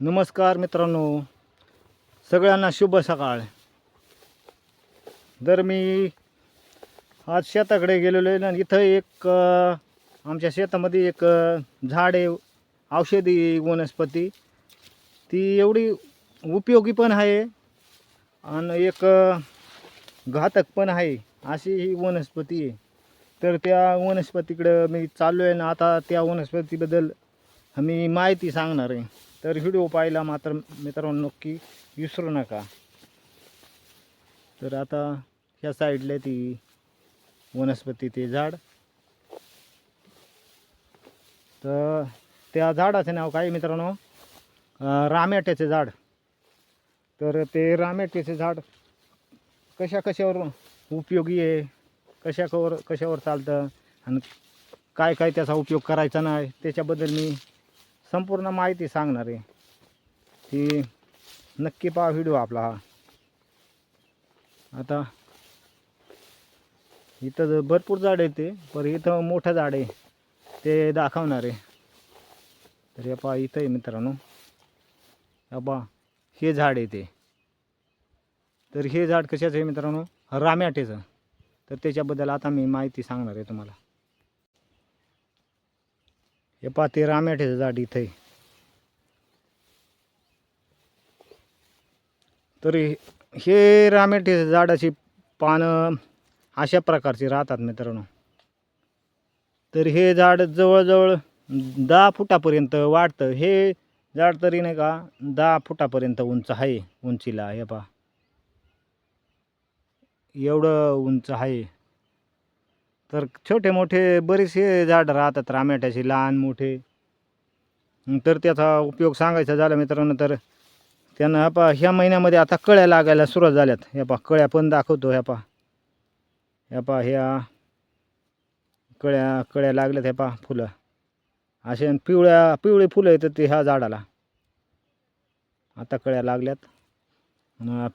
नमस्कार मित्रांनो. सगळ्यांना शुभ सकाळ. तर मी आज शेताकडे गेलेलो आहे ना इथं एक आमच्या शेतामध्ये एक झाड आहे औषधी वनस्पती. ती एवढी उपयोगी पण आहे आणि एक घातक पण आहे अशी ही वनस्पती आहे. तर त्या वनस्पतीकडं मी चाललो आहे ना आता त्या वनस्पतीबद्दल मी माहिती सांगणार आहे. तर व्हिडिओ पाहिला मात्र मित्रांनो नक्की विसरू नका. तर आता ह्या साईडला ती वनस्पती ते झाड. तर त्या झाडाचं नाव काय मित्रांनो? रामेट्याचे झाड. तर ते रामेट्याचे झाड कशा कशावर उपयोगी आहे? कशावर कशावर चालतं? आणि काय काय त्याचा उपयोग करायचा नाही? त्याच्याबद्दल मी संपूर्ण माहिती सांगणार आहे. ती नक्की पहा व्हिडिओ आपला हा. आता इथं भरपूर झाड आहे ते पर इथं मोठं झाड आहे. ते दाखवणार आहे. तर हे पहा इथं आहे मित्रांनो. हा पहा हे झाड आहे ते. तर हे झाड कशाचं आहे मित्रांनो? राम्याटेचं. तर त्याच्याबद्दल आता मी माहिती सांगणार आहे तुम्हाला. हे पहा ते रामेठ्याचं झाड इथं तरी हे- हे झाडाची पानं अशा प्रकारची राहतात मित्रांनो. तर हे झाड जवळजवळ दहा फुटापर्यंत वाढतं. हे झाड तरी नाही का दहा फुटापर्यंत उंच आहे उंचीला. हे पहा. एवढं उंच आहे. तर छोटे मोठे बरेचसे झाडं राहतात रामेट्याचे लहान मोठे. तर त्याचा उपयोग सांगायचा झाला मित्रांनो तर त्यांना ह्या ह्या महिन्यामध्ये आता कळ्या लागायला सुरुवात झाल्यात. ह्या पा कळ्या पण दाखवतो ह्या पा ह्या पा ह्या कळ्या कळ्या लागल्यात ह्या पा फुलं. असे पिवळ्या पिवळे फुलं येतात ते ह्या झाडाला. आता कळ्या लागल्यात.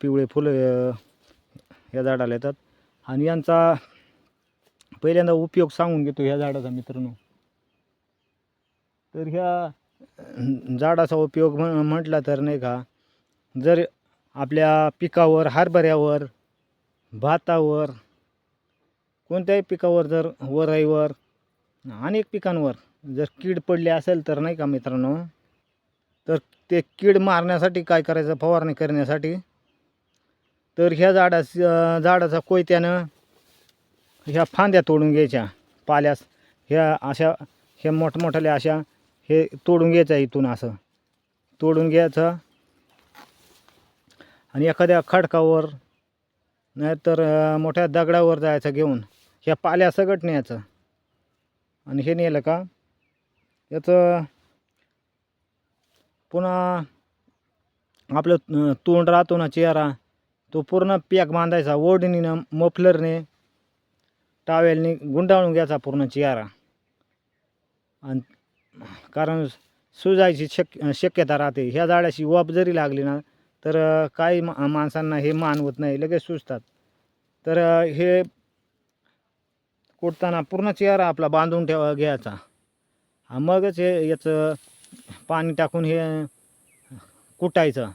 पिवळे फुलं ह्या झाडाला येतात. आणि यांचा पहिल्यांदा उपयोग सांगून घेतो ह्या झाडाचा मित्रांनो. तर ह्या झाडाचा उपयोग म्ह म्हटला तर नाही का जर आपल्या पिकावर हरभऱ्यावर भातावर कोणत्याही पिकावर जर वराईवर अनेक पिकांवर जर कीड पडली असेल तर नाही का मित्रांनो तर ते कीड मारण्यासाठी काय करायचं फवारणी करण्यासाठी? तर ह्या झाडाच झाडाचा कोयत्यानं ह्या फांद्या तोडून घ्यायच्या पाल्यास. ह्या अशा ह्या मोठमोठ्याल्या अशा हे तोडून घ्यायचं इथून असं. तोडून घ्यायचं. आणि एखाद्या खडकावर नाहीतर मोठ्या दगडावर जायचं घेऊन ह्या पाल्या सगट न्यायचं. आणि हे नेलं का? याचं पुन्हा आपलं तोंड राहतो ना चेहरा. तो पूर्ण पॅक बांधायचा ओढणीनं मफलरने. टावेलने गुंडाळून घ्यायचा पूर्ण चेहरा आणि कारण सुजायची शक शक्यता राहते. ह्या झाडाशी वाप जरी लागली ना तर काही मा माणसांना हे मान होत नाही. लगेच सुचतात तर हे कुटताना पूर्ण चेहरा आपला बांधून ठेवा घ्यायचा. मगच हे याचं पाणी टाकून हे कुटायचं.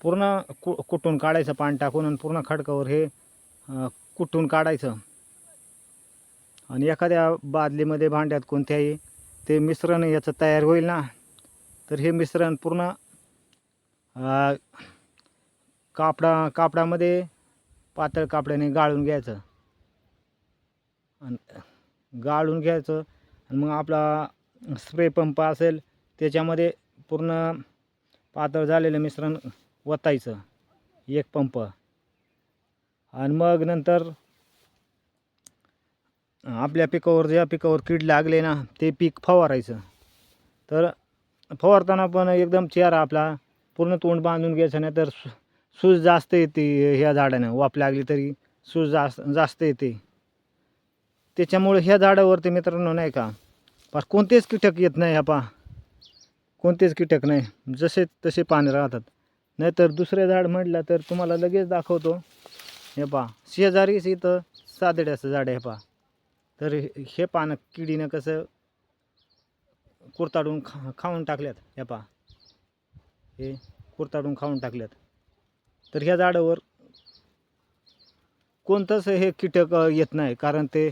पूर्ण कु कुटून काढायचं पाणी टाकून आणि पूर्ण खडकावर हे कुठून कुटून काढायचं? आणि एखाद्या बादलीमध्ये भांड्यात कोणत्याही ते मिश्रण याचं तयार होईल ना? तर हे मिश्रण पूर्ण कापडा कापडामध्ये पातळ कापड्याने गाळून घ्यायचं. आणि गाळून घ्यायचं. आणि मग आपला स्प्रे पंप असेल त्याच्यामध्ये पूर्ण पातळ झालेलं मिश्रण वतायचं एक पंप. आणि मग नंतर आपल्या पिकावर ज्या पिकावर कीड लागले ना ते पीक फवारायचं. तर फवारताना पण एकदम चेहरा आपला पूर्ण तोंड बांधून घ्यायचं नाही तर सु सूज जास्त येते ह्या झाडानं. वाप लागली तरी सूज जास्त जास्त येते. त्याच्यामुळे ह्या झाडावरती मित्रांनो नाही का पण कोणतेच कीटक येत नाही ह्या पा कोणतेच कीटक नाही. जसे तसे पाणी राहतात. नाहीतर दुसरे झाड म्हटलं तर तुम्हाला लगेच दाखवतो. हे पा शेजारीच इथं सादड्याचं झाड आहे पा तर हे- पानं किडीनं कसं कुरताडून खा खाऊन टाकल्यात हे पहा. हे कुरताडून खाऊन टाकल्यात. तर ह्या झाडावर कोणतंच हे कीटक येत नाही कारण ते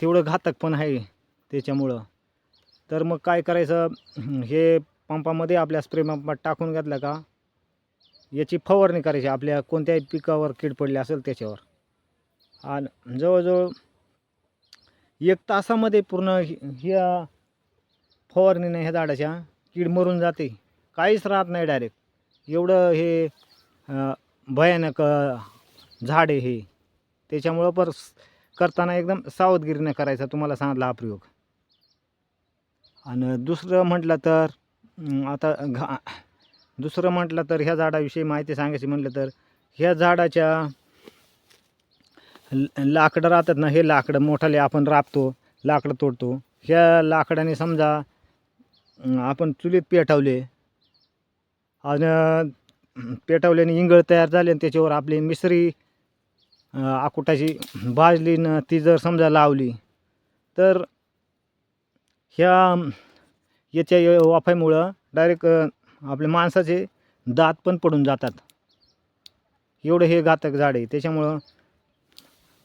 तेवढं घातक पण आहे त्याच्यामुळं. तर मग काय करायचं? हे पंपामध्ये आपल्या स्प्रे पंपात टाकून घातलं का? याची फवारणी करायची आपल्या कोणत्याही पिकावर कीड पडली असेल त्याच्यावर. आणि जवळजवळ एक तासामध्ये पूर्ण ह्या फवारणीने ह्या झाडाच्या कीड मरून जाते. काहीच राहत नाही डायरेक्ट एवढं हे भयानक झाड आहे हे. त्याच्यामुळं पर करताना एकदम सावधगिरीने करायचा तुम्हाला सांगितला हा प्रयोग आणि दुसरं म्हटलं तर आता घा दुसरं म्हटलं तर ह्या झाडाविषयी माहिती सांगायची म्हटलं तर ह्या झाडाच्या ल- लाकडं राहतात ना हे लाकडं मोठाले आपण राबतो लाकडं तोडतो. ह्या लाकडाने समजा आपण चुलीत पेटवले आणि पेटवल्याने इंगळ तयार झाले आणि त्याच्यावर आपली मिसरी आकुटाची भाजली न ती जर समजा लावली तर ह्या याच्या य- वाफेमुळं डायरेक्ट आपल्या माणसाचे दात पण पडून जातात. एवढं हे घातक झाड आहे. त्याच्यामुळं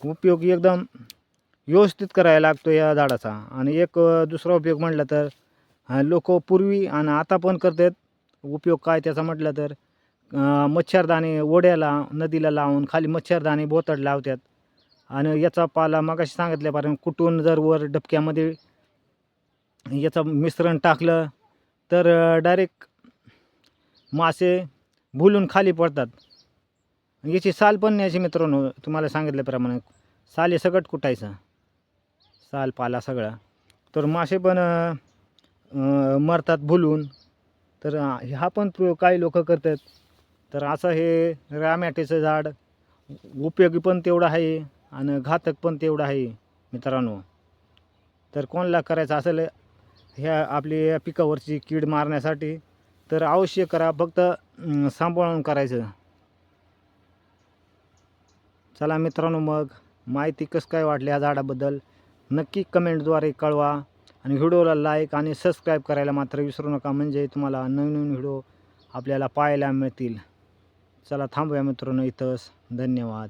उपयोग एकदम व्यवस्थित करायला लागतो या झाडाचा. आणि एक दुसरा उपयोग म्हटलं तर लोक पूर्वी आणि आता पण करतात. उपयोग काय त्याचा म्हटलं तर मच्छरदाणे ओढ्याला नदीला लावून खाली मच्छरदाणे बोतड लावतात. आणि याचा पाला मगाशी सांगितल्याप्रमाणे कुटून जर वर डबक्यामध्ये याचं मिश्रण टाकलं तर डायरेक्ट मासे भुलून खाली पडतात. याची साल पण न्यायची मित्रांनो तुम्हाला सांगितल्याप्रमाणे. साल हे सगळं कुटायचं. साल पाला सगळा. तर मासे पण मरतात भुलून. तर हा पण प्रयोग काही लोक करतात. तर असं हे रामॅटेचं झाड उपयोगी पण तेवढं आहे आणि घातक पण तेवढं आहे मित्रांनो. तर कोणाला करायचं असेल ह्या आपली या पिकावरची कीड मारण्यासाठी तर अवश्य करा. फक्त सांभाळून करायचं. चला मित्रांनो मग माहिती कसं काय वाटली या झाडाबद्दल नक्की कमेंटद्वारे कळवा आणि व्हिडिओला लाईक आणि सबस्क्राईब करायला मात्र विसरू नका. म्हणजे तुम्हाला नवीन नवीन व्हिडिओ आपल्याला पाहायला मिळतील. चला थांबूया मित्रांनो इथंच. धन्यवाद.